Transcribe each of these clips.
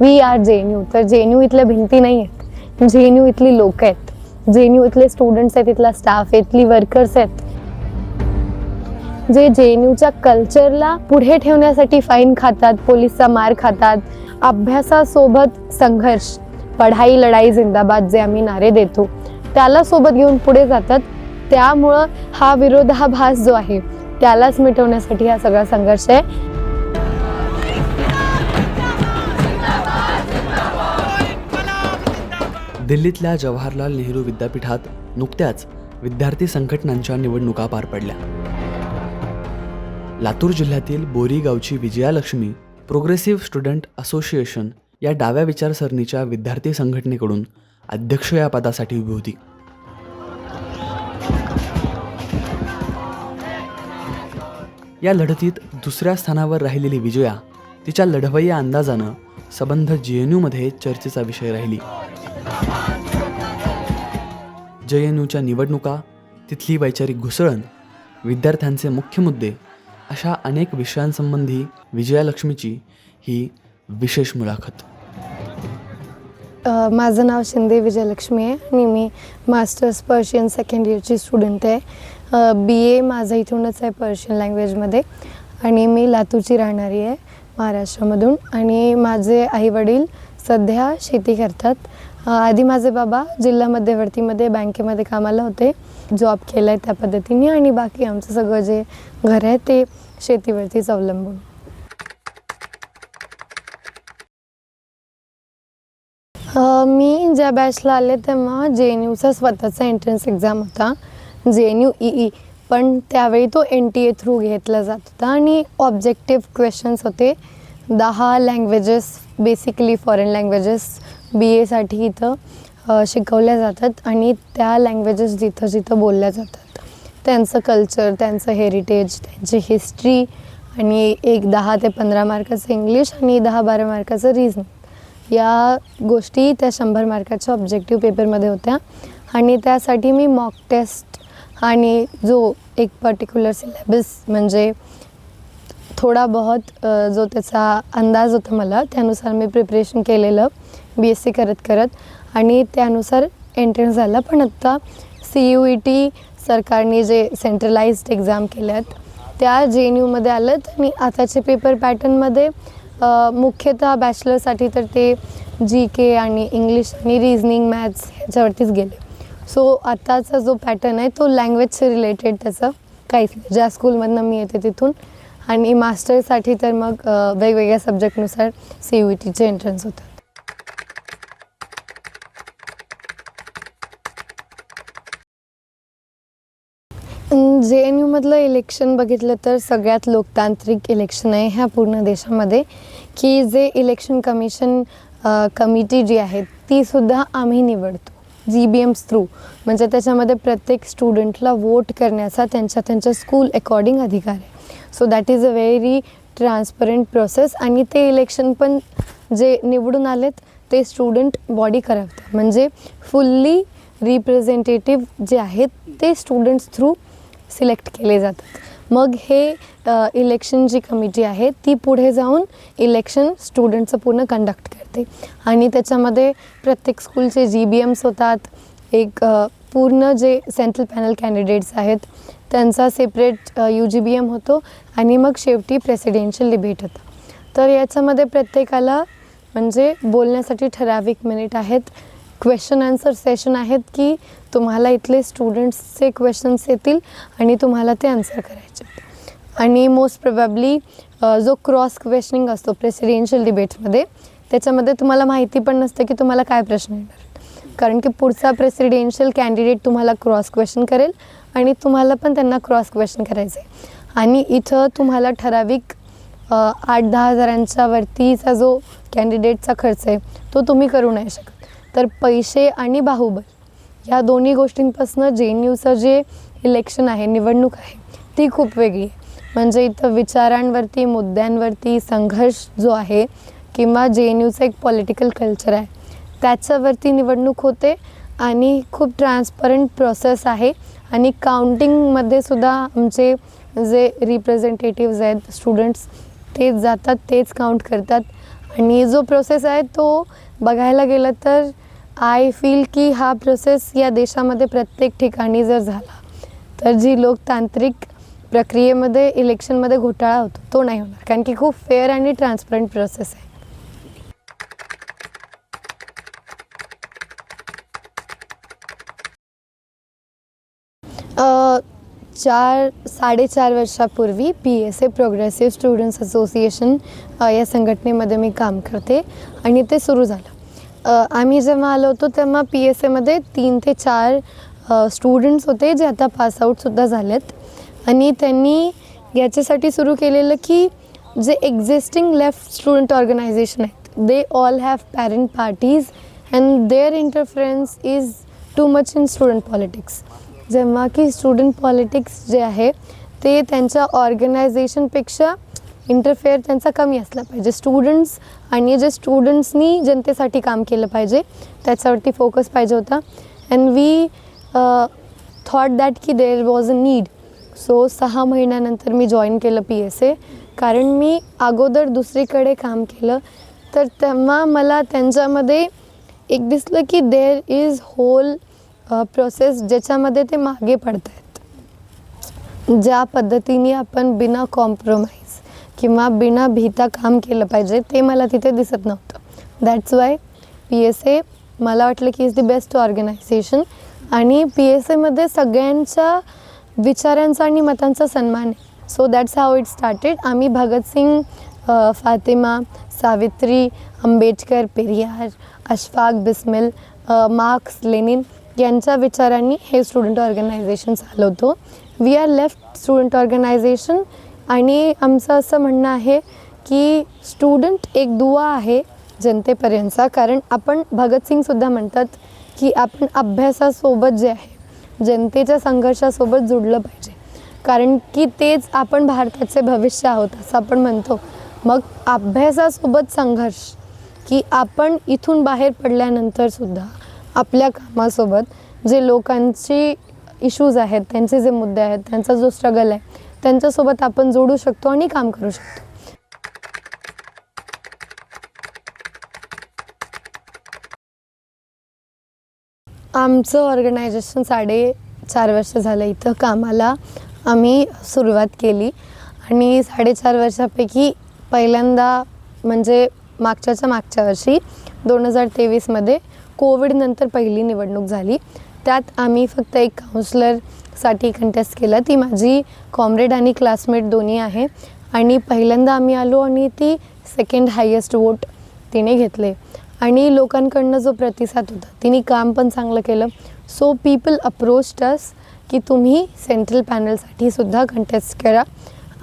V R J N U तर J N you इथल्या भिंती नाही आहेत. जे एन यू इथली लोक आहेत. जे एन यू इथले स्टुडंट्स आहेत इथला स्टाफ आहे इथली वर्कर्स आहेत. जे जे एन यूच्या कल्चरला पुढे ठेवण्यासाठी फाईन खातात पोलिसचा मार खातात अभ्यासासोबत संघर्ष पढाई लढाई जिंदाबाद जे आम्ही नारे देतो त्याला सोबत घेऊन पुढे जातात. त्यामुळं हा विरोधाभास जो आहे त्यालाच मिटवण्यासाठी हा सगळा संघर्ष आहे. दिल्लीतल्या जवाहरलाल नेहरू विद्यापीठात नुकत्याच विद्यार्थी संघटनांच्या निवडणुका पार पडल्या. लातूर जिल्ह्यातील बोरी गावची विजयालक्ष्मी प्रोग्रेसिव्ह स्टुडंट असोसिएशन या डाव्या विचारसरणीच्या विद्यार्थी संघटनेकडून अध्यक्ष या पदासाठी उभी होती. या लढतीत दुसऱ्या स्थानावर राहिलेली विजया तिच्या लढवय्या अंदाजानं संबंध जे एन यूमध्ये चर्चेचा विषय राहिली. जे एन यूच्या निवडणुका तिथली वैचारिक घुसळण विद्यार्थ्यांचे मुख्य मुद्दे अशा अनेक विषयांसंबंधी विजयालक्ष्मीची ही विशेष मुलाखत. माझं नाव शिंदे विजयलक्ष्मी आहे. आणि मी मास्टर्स पर्शियन सेकंड इयरची स्टुडंट आहे. बी ए माझं इथूनच आहे पर्शियन लँग्वेजमध्ये आणि मी लातूरची राहणारी आहे. महाराष्ट्रामधून. आणि माझे आईवडील सध्या शेती करतात. आधी माझे बाबा जिल्हा मध्यवर्तीमध्ये बँकेमध्ये कामाला होते. जॉब केला आहे त्या पद्धतीने आणि बाकी आमचं सगळं जे घर आहे ते शेतीवरतीच अवलंबून. मी ज्या बॅचला आले तेव्हा जे एन यूचा स्वतःचा एंट्रन्स एक्झाम होता. जे एन यू ई ई पण त्यावेळी तो एन टी ए थ्रू घेतला जात होता आणि ऑब्जेक्टिव्ह क्वेश्चन्स होते. दहा languages basically foreign languages B एसाठी इथं शिकवल्या जातात आणि त्या लँग्वेजेस जिथं जिथं बोलल्या जातात. त्यांचं कल्चर त्यांचं हेरिटेज त्यांची हिस्ट्री आणि एक दहा ते पंधरा मार्काचं इंग्लिश आणि दहा बारा मार्काचं रिझनिंग या गोष्टी त्या शंभर मार्काच्या ऑब्जेक्टिव्ह पेपरमध्ये होत्या. आणि त्यासाठी मी मॉक टेस्ट आणि जो एक पर्टिक्युलर सिलेबस म्हणजे थोडा बहुत जो त्याचा अंदाज होता मला त्यानुसार मी प्रिपरेशन केलेलं बी एस सी करत करत. आणि त्यानुसार एंट्रन्स झाला. पण आत्ता सी यू ई टी सरकारने जे सेंट्रलाइज्ड एक्झाम केल्यात त्या जे एन यूमध्ये आलं आणि आताचे पेपर पॅटर्नमध्ये मुख्यतः बॅचलरसाठी तर ते जी के आणि इंग्लिश आणि रिझनिंग मॅथ्स ह्याच्यावरतीच गेले. सो आताचा जो पॅटर्न आहे तो लँग्वेजचे रिलेटेड त्याचं काहीच नाही. ज्या स्कूलमधनं मी येते तिथून. आणि मास्टरसाठी तर मग वेगवेगळ्या सब्जेक्टनुसार सी यू ई टीचे एंट्रन्स होतात. जे एन यूमधलं इलेक्शन बघितलं तर सगळ्यात लोकतांत्रिक इलेक्शन आहे ह्या पूर्ण देशामध्ये. की जे इलेक्शन कमिशन कमिटी जी आहे तीसुद्धा आम्ही निवडतो. जी बी एम्स थ्रू म्हणजे त्याच्यामध्ये प्रत्येक स्टुडंटला वोट करण्याचा त्यांच्या त्यांच्या स्कूल अकॉर्डिंग अधिकार आहे. So that is a very transparent process आणि ते इलेक्शन पण जे निवडून आलेत ते स्टुडंट बॉडी करवतात. म्हणजे फुल्ली रिप्रेझेंटेटिव्ह जे आहेत ते स्टुडंट्स थ्रू सिलेक्ट केले जातात. मग हे इलेक्शन जी कमिटी आहे ती पुढे जाऊन इलेक्शन स्टुडंटचं पूर्ण कंडक्ट करते. आणि त्याच्यामध्ये प्रत्येक स्कूलचे जी बी एम्स होतात. एक पूर्ण जे सेंट्रल पॅनल कॅन्डिडेट्स आहेत त्यांचा separate U G B M होतो आणि मग शेवटी प्रेसिडेन्शियल डिबेट होतं. तर याच्यामध्ये प्रत्येकाला म्हणजे बोलण्यासाठी ठराविक मिनिट आहेत. क्वेश्चन आन्सर सेशन आहेत की तुम्हाला इथले स्टुडंट्सचे क्वेश्चन्स येतील आणि तुम्हाला ते आन्सर करायचे आणि मोस्ट प्रोबॅबली जो क्रॉस क्वेश्चनिंग असतो प्रेसिडेन्शियल डिबेट्समध्ये त्याच्यामध्ये तुम्हाला माहिती पण नसतं की तुम्हाला काय प्रश्न येणार. कारण की पुढचा प्रेसिडेन्शियल कॅन्डिडेट तुम्हाला क्रॉस क्वेश्चन करेल आणि तुम्हाला पण त्यांना क्रॉस क्वेश्चन करायचं आहे आणि इथं तुम्हाला ठराविक आठ दहा हजारांच्या वरतीचा जो कॅन्डिडेटचा खर्च आहे तो तुम्ही करू नाही शकत. तर पैसे आणि बाहुबल या दोन्ही गोष्टींपासून जे एन यूचं जे इलेक्शन आहे निवडणूक आहे ती खूप वेगळी आहे. म्हणजे इथं विचारांवरती मुद्द्यांवरती संघर्ष जो आहे किंवा जे एन यूचं एक पॉलिटिकल कल्चर आहे त्याच्यावरती निवडणूक होते आणि खूप ट्रान्सपरंट प्रोसेस आहे आणि काउंटिंगमध्ये सुद्धा आमचे जे रिप्रेझेंटेटिव्ज आहेत स्टुडंट्स तेच जातात तेच काउंट करतात. आणि जो प्रोसेस आहे तो बघायला गेलं तर आय फील की हा प्रोसेस या देशामध्ये प्रत्येक ठिकाणी जर झाला तर जी लोकतांत्रिक प्रक्रियेमध्ये इलेक्शनमध्ये घोटाळा होतो तो नाही होणार. कारण की खूप फेअर आणि ट्रान्सपरंट प्रोसेस आहे. चार साडेचार वर्षापूर्वी P S A progressive students association या संघटनेमध्ये मी काम करते आणि ते सुरू झालं. आम्ही जेव्हा आलो होतो तेव्हा पी एस एमध्ये तीन ते चार स्टुडंट्स होते जे आता पासआउटसुद्धा झालेत. आणि त्यांनी याच्यासाठी सुरू केलेलं की जे एक्झिस्टिंग लेफ्ट स्टुडंट ऑर्गनायझेशन आहेत they all have parent parties and their interference is too much in student politics जेव्हा की स्टुडंट पॉलिटिक्स जे आहे ते त्यांच्या ऑर्गनायझेशनपेक्षा इंटरफेअर त्यांचा कमी असला पाहिजे. स्टुडंट्स आणि जे स्टुडंट्सनी जनतेसाठी काम केलं पाहिजे त्याच्यावरती फोकस पाहिजे होता. अँड वी थॉट दॅट की there was a need so सहा महिन्यानंतर मी जॉईन केलं पी एस ए कारण मी अगोदर दुसरीकडे काम केलं. तर तेव्हा मला त्यांच्यामध्ये एक दिसलं की देर इज होल प्रोसेस ज्याच्यामध्ये ते मागे पडत आहेत ज्या पद्धतीने आपण बिना कॉम्प्रोमाइज किंवा बिना भीता काम केलं पाहिजे ते मला तिथे दिसत नव्हतं. That's why P S A मला वाटलं की इज द बेस्ट ऑर्गनायझेशन आणि पी एस एमध्ये सगळ्यांच्या विचारांचा आणि मतांचा सन्मान आहे. So that's how it started आम्ही भगतसिंग फातिमा सावित्री आंबेडकर पेरियार अशफाक बिस्मिल मार्क्स लेनिन यांच्या विचारांनी हे स्टुडंट ऑर्गनायझेशन चालवतो. We are left student organization आणि आमचं असं म्हणणं आहे की स्टुडंट एक दुवा आहे जनतेपर्यंतचा. कारण आपण भगतसिंगसुद्धा म्हणतात की आपण अभ्यासासोबत जे आहे जनतेच्या संघर्षासोबत जुडलं पाहिजे. कारण की तेच आपण भारताचे भविष्य आहोत असं आपण म्हणतो. मग अभ्यासासोबत संघर्ष की आपण इथून बाहेर पडल्यानंतर सुद्धा आपल्या कामासोबत जे लोकांची इश्यूज आहेत त्यांचे जे मुद्दे आहेत त्यांचा जो स्ट्रगल आहे त्यांच्यासोबत आपण जोडू शकतो आणि काम करू शकतो. आमचं ऑर्गनायझेशन साडे चार वर्ष झालं इथं कामाला. आम्ही सुरुवात केली आणि साडेचार वर्षापैकी पहिल्यांदा म्हणजे मागच्याच्या मागच्या वर्षी दोन हजार तेवीसमध्ये कोविडनंतर पहिली निवडणूक झाली. त्यात आम्ही फक्त एक काउन्सलरसाठी कंटेस्ट केला. ती माझी कॉम्रेड आणि क्लासमेट दोन्ही आहे. आणि पहिल्यांदा आम्ही आलो आणि ती सेकंड हायेस्ट वोट तिने घेतले. आणि लोकांकडनं जो प्रतिसाद होता तिने काम पण चांगलं केलं. सो पीपल अप्रोच अस की तुम्ही सेंट्रल पॅनलसाठी सुद्धा कंटेस्ट करा.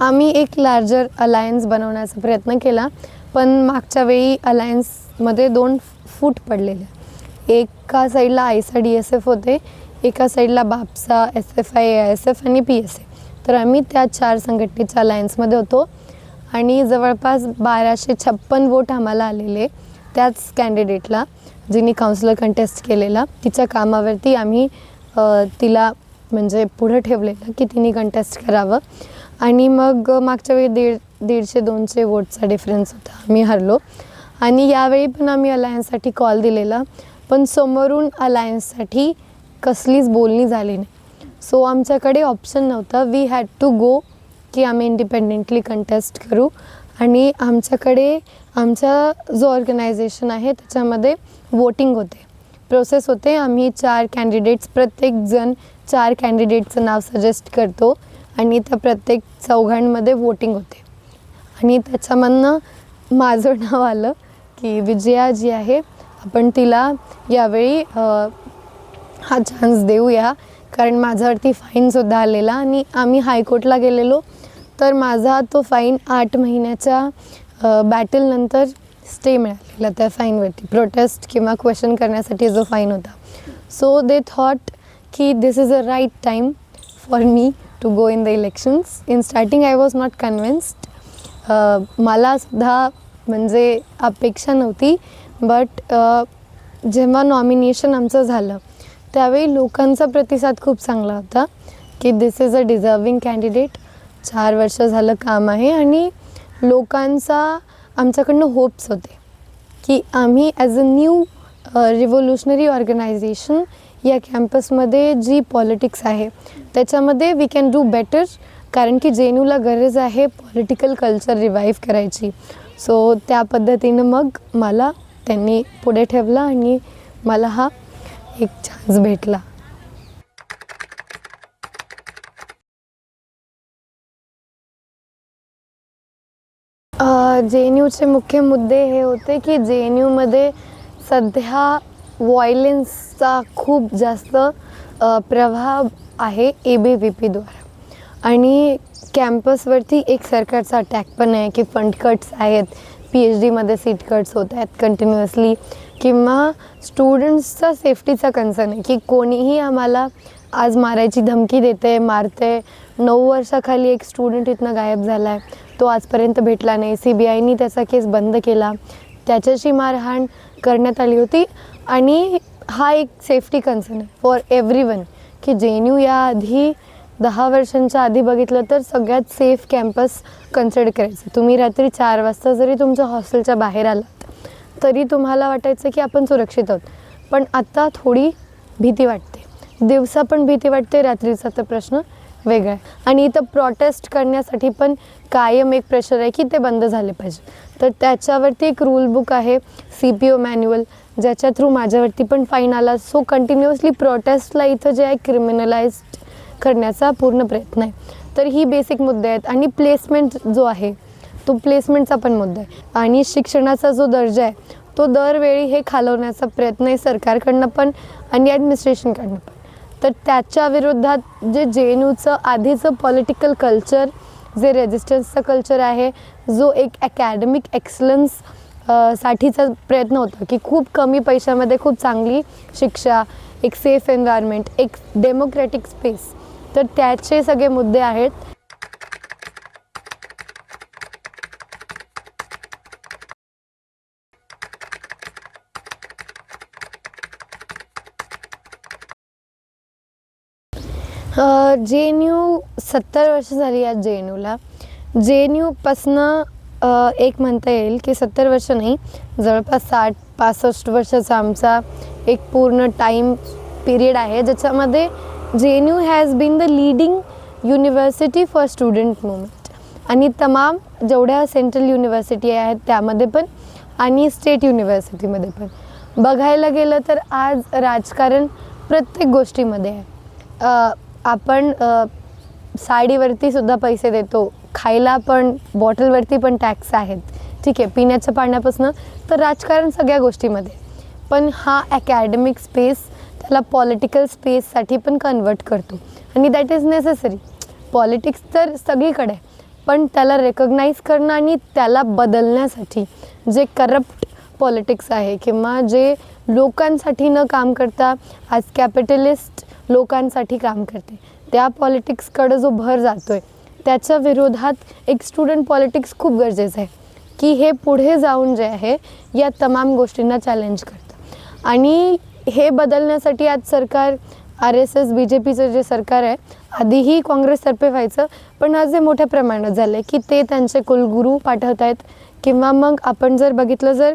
आम्ही एक लार्जर अलायन्स बनवण्याचा प्रयत्न केला. पण मागच्या वेळी अलायन्समध्ये दोन फूट पडलेले. एका साईडला आयसा डी एस एफ होते एका साईडला BAPSA S F I S F आणि पी एस ए तर आम्ही त्या चार संघटनेच्या अलायन्समध्ये होतो आणि जवळपास बाराशे छप्पन वोट आम्हाला आलेले त्याच कॅन्डिडेटला जिने काउन्सिलर कंटेस्ट केलेला. तिच्या कामावरती आम्ही तिला म्हणजे पुढं ठेवलेलं की तिने कंटेस्ट करावं. आणि मग मागच्या वेळी दीड दीडशे दोनशे वोटचा डिफरन्स होता. आम्ही हरलो. आणि यावेळी पण आम्ही अलायन्ससाठी कॉल दिलेला. पण समोरून अलायन्ससाठी कसलीच बोलणी झाली नाही. सो आमच्याकडे ऑप्शन नव्हतं. वी हॅड टू गो की आम्ही इंडिपेंडेंटली कंटेस्ट करू. आणि आमच्याकडे आमचा जो ऑर्गनायझेशन आहे त्याच्यामध्ये वोटिंग होते. प्रोसेस होते. आम्ही चार कॅन्डिडेट्स प्रत्येकजण चार कॅन्डिडेटचं नाव सजेस्ट करतो. आणि त्या प्रत्येक चौघांमध्ये वोटिंग होते. आणि त्याच्यामधनं माझं नाव आलं की विजया जी आहे आपण तिला यावेळी हा चान्स देऊया. कारण माझ्यावरती फाईनसुद्धा आलेला आणि आम्ही हायकोर्टला गेलेलो. तर माझा तो फाईन आठ महिन्याच्या बॅटलनंतर स्टे मिळालेला त्या फाईनवरती प्रोटेस्ट किंवा क्वेश्चन करण्यासाठी जो फाईन होता. सो दे थॉट की this is a right time for me to go in the elections in starting I was not convinced मलासुद्धा म्हणजे अपेक्षा नव्हती. बट जेव्हा नॉमिनेशन आमचं झालं त्यावेळी लोकांचा प्रतिसाद खूप चांगला होता की this is a deserving candidate चार वर्ष झालं काम आहे आणि लोकांचा आमच्याकडनं होप्स होते की आम्ही as a new revolutionary organization या कॅम्पसमध्ये जी पॉलिटिक्स आहे त्याच्यामध्ये वी कॅन डू बेटर कारण की जे एनयूला गरज आहे पॉलिटिकल कल्चर रिवाईव्ह करायची. सो त्या पद्धतीनं मग मला त्यांनी पुढे ठेवला आणि मला हा एक चान्स भेटला. जे एन यूचे मुख्य मुद्दे हे होते की जे एन यूमध्ये सध्या व्हायलेन्सचा खूप जास्त प्रभाव आहे ए बी व्ही पीद्वारा आणि कॅम्पसवरती एक सरकारचा अटॅक पण आहे की फंड कट्स आहेत. पी एच डीमध्ये सीट कट्स होत आहेत कंटिन्युअसली किंवा स्टुडंट्सचा सेफ्टीचा कन्सर्न आहे की कोणीही आम्हाला आज मारायची धमकी देते मारते. नऊ वर्षाखाली एक स्टुडंट इथनं गायब झाला आहे तो आजपर्यंत भेटला नाही. सी बी आयनी त्याचा केस बंद केला. त्याच्याशी मारहाण करण्यात आली होती. आणि हा एक सेफ्टी कन्सर्न आहे फॉर एव्हरी वन की जे एन यू याआधी दहा वर्षांच्या आधी बघितलं तर सगळ्यात सेफ कॅम्पस कन्सिडर करायचं. तुम्ही रात्री चार वाजता जरी तुमच्या हॉस्टेलच्या बाहेर आलात तरी तुम्हाला वाटायचं की आपण सुरक्षित आहोत. पण आत्ता थोडी भीती वाटते. दिवसा पण भीती वाटते रात्रीचा तर प्रश्न वेगळा आहे. आणि इथं प्रोटेस्ट करण्यासाठी पण कायम एक प्रेशर आहे की ते बंद झाले पाहिजे. तर त्याच्यावरती एक रूल बुक आहे सी पी ओ मॅन्युअल ज्याच्या थ्रू माझ्यावरती पण फाईन आला. सो कंटिन्युअसली प्रोटेस्टला इथं जे आहे क्रिमिनलाइज करण्याचा पूर्ण प्रयत्न आहे. तर ही बेसिक मुद्दे आहेत आणि प्लेसमेंट जो आहे तो प्लेसमेंटचा पण मुद्दा आहे. आणि शिक्षणाचा जो दर्जा आहे तो दरवेळी हे खालवण्याचा प्रयत्न आहे सरकारकडनं पण आणि ॲडमिनिस्ट्रेशनकडनं पण. तर त्याच्या विरोधात जे जे एन यूचं आधीचं पॉलिटिकल कल्चर जे रेजिस्टन्सचं कल्चर आहे जो एक अकॅडमिक एक्सलन्स साठीचा प्रयत्न होता की खूप कमी पैशामध्ये खूप चांगली शिक्षा एक सेफ एन्व्हायरमेंट एक डेमोक्रॅटिक स्पेस तर त्याचे सगळे मुद्दे आहेत. जे एन यू सत्तर वर्ष झाली आहेत जे एन यूला. जे एन यूपासनं एक म्हणता येईल की सत्तर वर्ष नाही जवळपास साठ पासष्ट वर्षाचा आमचा एक पूर्ण टाईम पिरियड आहे ज्याच्यामध्ये J N U has been the leading university for student movement आणि तमाम जेवढ्या सेंट्रल युनिव्हर्सिटी आहेत त्यामध्ये पण आणि स्टेट युनिव्हर्सिटीमध्ये पण. बघायला गेलं तर आज राजकारण प्रत्येक गोष्टीमध्ये आहे. आपण साडीवरतीसुद्धा साडीवरती सुद्धा पैसे देतो. खायला पण बॉटलवरती पण टॅक्स आहेत. ठीक आहे पिण्याच्या पाण्यापासून. तर राजकारण सगळ्या गोष्टीमध्ये पण हा अकॅडमिक स्पेस त्याला पॉलिटिकल स्पेससाठी पण कन्वर्ट करतो. आणि दॅट इज नेसेसरी पॉलिटिक्स तर सगळीकडे आहे. पण त्याला रेकग्नाईज करणं आणि त्याला बदलण्यासाठी जे करप्ट पॉलिटिक्स आहे किंवा जे लोकांसाठी न काम करता आज कॅपिटलिस्ट लोकांसाठी काम करते त्या पॉलिटिक्सकडं जो भर जातो आहे त्याच्या विरोधात एक स्टुडंट पॉलिटिक्स खूप गरजेचं आहे. की हे पुढे जाऊन जे आहे या तमाम गोष्टींना चॅलेंज करतं. आणि हे बदलण्यासाठी आज सरकार R S S B J पीचं जे सरकार आहे आधीही काँग्रेसतर्फे व्हायचं पण आज हे मोठ्या प्रमाणात झालं आहे की ते त्यांचे कुलगुरू पाठवत आहेत. किंवा मग आपण जर बघितलं जर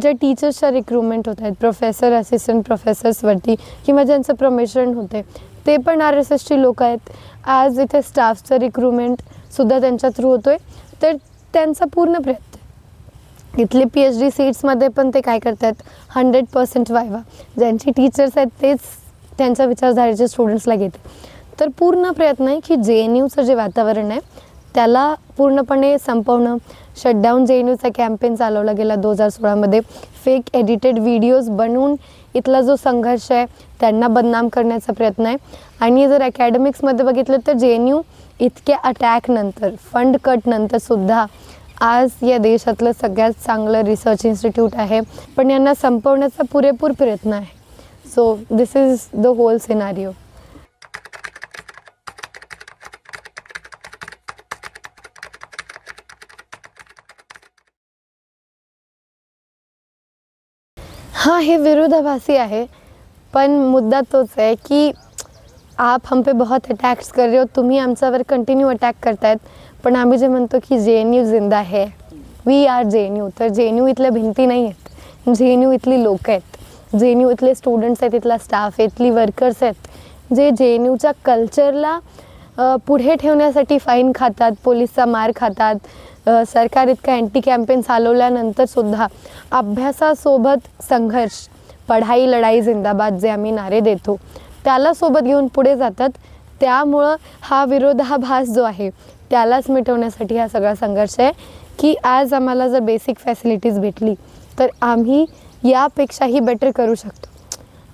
ज्या टीचर्सच्या रिक्रुटमेंट होत आहेत प्रोफेसर असिस्टंट प्रोफेसर्सवरती किंवा ज्यांचं प्रमोशन होते ते पण आर एस एसची लोक आहेत. आज इथे स्टाफचं रिक्रुटमेंटसुद्धा त्यांच्या थ्रू होतो आहे तर त्यांचा पूर्ण प्रयत्न इथले पी एच डी सीट्समध्ये पण ते काय करतात? Hundred percent viva. ज्यांची टीचर्स आहेत तेच त्यांच्या विचारधारेचे स्टुडंट्सला घेते तर पूर्ण प्रयत्न आहे की जे एन यूचं जे वातावरण आहे त्याला पूर्णपणे संपवणं. शटडाऊन जे एन यूचा कॅम्पेन चालवला गेला दोन हजार सोळामध्ये. फेक एडिटेड व्हिडिओज बनवून इथला जो संघर्ष आहे त्यांना बदनाम करण्याचा प्रयत्न आहे. आणि जर अकॅडमिक्समध्ये बघितलं तर जे एन यू इतक्या अटॅकनंतर फंड कटनंतरसुद्धा आज या देशातलं सगळ्यात चांगलं रिसर्च इन्स्टिट्यूट आहे पण यांना संपवण्याचा पुरेपूर प्रयत्न आहे. So this is the whole scenario हा हे विरोधाभासी आहे पण मुद्दा तोच आहे की आप हम पे बहुत अटॅक्स कर रहे हो तुम्ही आमच्यावर कंटिन्यू अटॅक करतायत. पण आम्ही जे म्हणतो की जे एन यू जिंदा है we are J N U. तर जे एन यू इथल्या भिंती नाही आहेत. जे एन यू इथली लोक आहेत. जे एन यू इथले स्टुडंट्स आहेत इथला स्टाफ आहे इथली वर्कर्स आहेत. जे जे एन यूच्या कल्चरला पुढे ठेवण्यासाठी फाईन खातात पोलिसचा मार खातात सरकार इतका अँटी कॅम्पेन चालवल्यानंतरसुद्धा अभ्यासासोबत संघर्ष पढाई लढाई जिंदाबाद जे आम्ही नारे देतो त्याला सोबत घेऊन पुढे जातात. त्यामुळं हा विरोधाभास जो आहे त्यालाच मिटवण्यासाठी हा सगळा संघर्ष आहे की आज आम्हाला जर बेसिक फॅसिलिटीज भेटली तर आम्ही यापेक्षाही बेटर करू शकतो.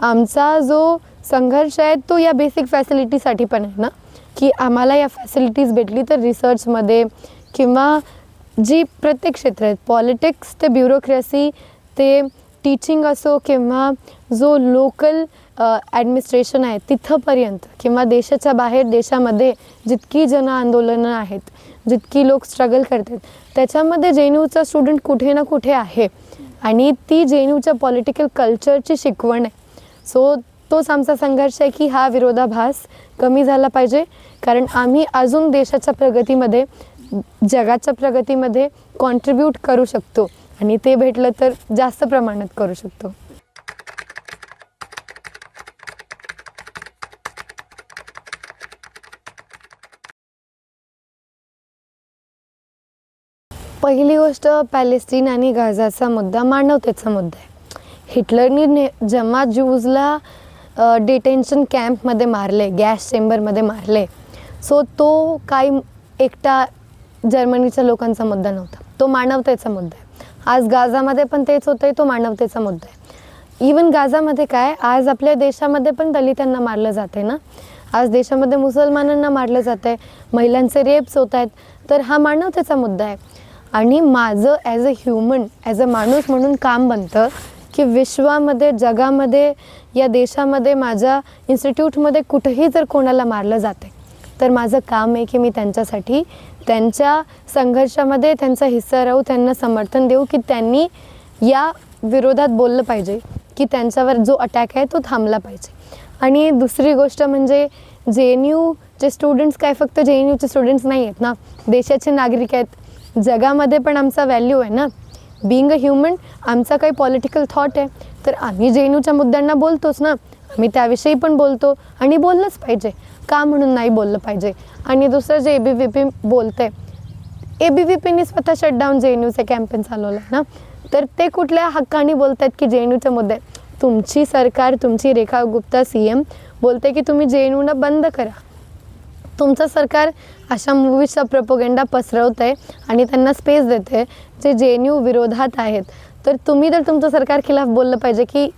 आमचा जो संघर्ष आहे तो या बेसिक फॅसिलिटीसाठी पण आहे ना? की आम्हाला या फॅसिलिटीज भेटली तर रिसर्चमध्ये किंवा जी प्रत्येक क्षेत्र आहेत पॉलिटिक्स ते ब्युरोक्रेसी ते टीचिंग असो किंवा जो लोकल ॲडमिनिस्ट्रेशन uh, आहे तिथंपर्यंत किंवा देशाच्या बाहेर देशामध्ये जितकी जन आंदोलनं आहेत जितकी लोक स्ट्रगल करतात त्याच्यामध्ये जे एन यूचा स्टुडंट कुठे ना कुठे आहे. आणि ती जे एन यूच्या पॉलिटिकल कल्चरची शिकवण आहे. सो तोच आमचा संघर्ष आहे की हा विरोधाभास कमी झाला पाहिजे. कारण आम्ही अजून देशाच्या प्रगतीमध्ये जगाच्या प्रगतीमध्ये कॉन्ट्रीब्यूट करू शकतो. आणि ते भेटलं तर जास्त प्रमाणात करू शकतो. पहिली गोष्ट पॅलेस्टीन आणि गाझाचा मुद्दा मानवतेचा मुद्दा आहे. हिटलरनी ने जेव्हा ज्यूजला डिटेन्शन कॅम्पमध्ये मारले गॅस चेंबरमध्ये मारले. सो तो काही एकटा जर्मनीच्या लोकांचा मुद्दा नव्हता. तो मानवतेचा मुद्दा आहे. आज गाझामध्ये पण तेच होतं आहे तो मानवतेचा मुद्दा आहे. इवन गाझामध्ये काय आज आपल्या देशामध्ये पण दलितांना मारलं जाते ना? आज देशामध्ये मुसलमानांना मारलं जात आहे महिलांचे रेप्स होत आहेत. तर हा मानवतेचा मुद्दा आहे. आणि माझं as a human as a माणूस म्हणून काम बनतं की विश्वामध्ये जगामध्ये या देशामध्ये माझ्या इन्स्टिट्यूटमध्ये कुठेही जर कोणाला मारलं जाते तर माझं काम आहे की मी त्यांच्यासाठी त्यांच्या संघर्षामध्ये त्यांचा हिस्सा राहू त्यांना समर्थन देऊ की त्यांनी या विरोधात बोललं पाहिजे की त्यांच्यावर जो अटॅक आहे तो थांबला पाहिजे. आणि दुसरी गोष्ट म्हणजे जे एन यूचे स्टुडंट्स काय फक्त जे एन यूचे स्टुडंट्स नाही आहेत ना देशाचे नागरिक आहेत जगामध्ये पण आमचा व्हॅल्यू आहे ना? बिईंग अ ह्युमन आमचा काही पॉलिटिकल थॉट आहे. तर आम्ही जे एन यूच्या मुद्द्यांना बोलतोच ना? आम्ही त्याविषयी पण बोलतो आणि बोललंच पाहिजे. का म्हणून नाही बोललं पाहिजे? आणि दुसरं जे ए बी व्ही पी बोलते ए बी व्ही पीने स्वतः शटडाऊन जे एन यूचे कॅम्पेन चालवलं आहे ना? तर ते कुठल्या हक्काने बोलत आहेत की जे एन यूच्या मुद्दे? तुमची सरकार तुमची रेखा गुप्ता सी एम बोलते की तुम्ही जे एन यूना बंद करा. तुमचं सरकार अशा मूवीजचा प्रपोगेंडा पसरवत आहे आणि त्यांना स्पेस देते जे जे एन यू विरोधात आहेत. तर तुम्ही तर तुमचं सरकार खिलाफ बोललं पाहिजे की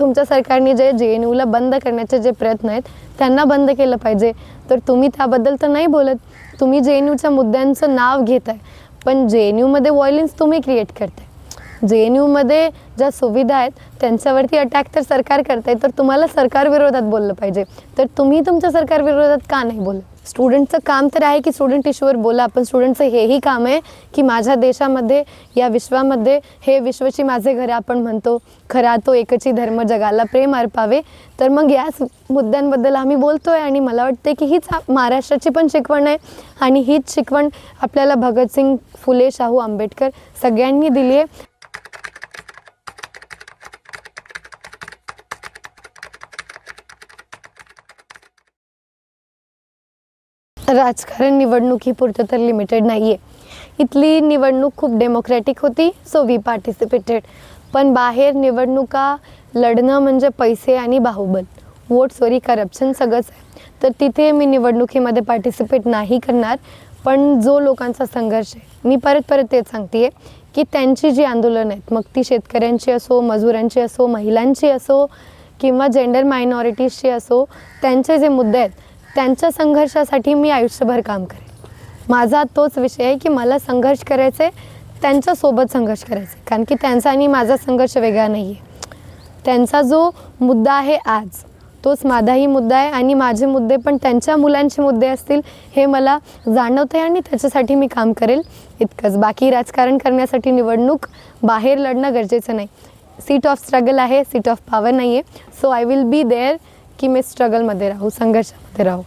तुमच्या सरकारने जे जे एन यूला बंद करण्याचे जे प्रयत्न आहेत त्यांना बंद केलं पाहिजे. तर तुम्ही त्याबद्दल तर नाही बोलत. तुम्ही जे एन यूच्या मुद्द्यांचं नाव घेत आहे पण जे एन यूमध्ये व्हायलन्स तुम्ही क्रिएट करताय. जे एन यूमध्ये ज्या सुविधा आहेत त्यांच्यावरती अटॅक तर सरकार करत आहे तर तुम्हाला सरकारविरोधात बोललं पाहिजे. तर तुम्ही तुमच्या सरकारविरोधात का नाही बोलत? स्टुडंटचं काम तर आहे की स्टुडंट इश्यूवर बोला पण स्टुडंटचं हेही काम आहे की माझ्या देशामध्ये या विश्वामध्ये हे विश्वची माझे घर आपण म्हणतो खरा तो एकची धर्म जगाला प्रेम अर्पावे. तर मग याच मुद्द्यांबद्दल आम्ही बोलतो आहे आणि मला वाटते की हीच महाराष्ट्राची पण शिकवण आहे आणि हीच शिकवण आपल्याला भगतसिंग फुले शाहू आंबेडकर सगळ्यांनी दिली आहे. राजकारण निवडणुकीपुरतं तर लिमिटेड नाही आहे इथली निवडणूक खूप डेमोक्रॅटिक होती सो वी पार्टिसिपेटेड पण बाहेर निवडणुका लढणं म्हणजे पैसे आणि बाहुबल. वोट चोरी करप्शन सगळंच आहे. तर तिथे मी निवडणुकीमध्ये पार्टिसिपेट नाही करणार पण जो लोकांचा संघर्ष आहे मी परत परत तेच सांगते आहे की त्यांची जी आंदोलनं आहेत मग ती शेतकऱ्यांची असो मजुरांची असो महिलांची असो किंवा जेंडर मायनॉरिटीजची असो त्यांचे जे मुद्दे आहेत त्यांच्या संघर्षासाठी मी आयुष्यभर काम करेन. माझा तोच विषय आहे की मला संघर्ष करायचा आहे त्यांच्यासोबत संघर्ष करायचा आहे कारण की त्यांचा आणि माझा संघर्ष वेगळा नाही आहे त्यांचा जो मुद्दा आहे आज तोच माझाही मुद्दा आहे आणि माझे मुद्दे पण त्यांच्या मुलांचे मुद्दे असतील हे मला जाणवतं आहे आणि त्याच्यासाठी मी काम करेल इतकंच. बाकी राजकारण करण्यासाठी निवडणूक बाहेर लढणं गरजेचं नाही. सीट ऑफ स्ट्रगल आहे सीट ऑफ पॉवर नाही आहे so I will be there की मी स्ट्रगलमध्ये राहू संघर्षामध्ये राहू.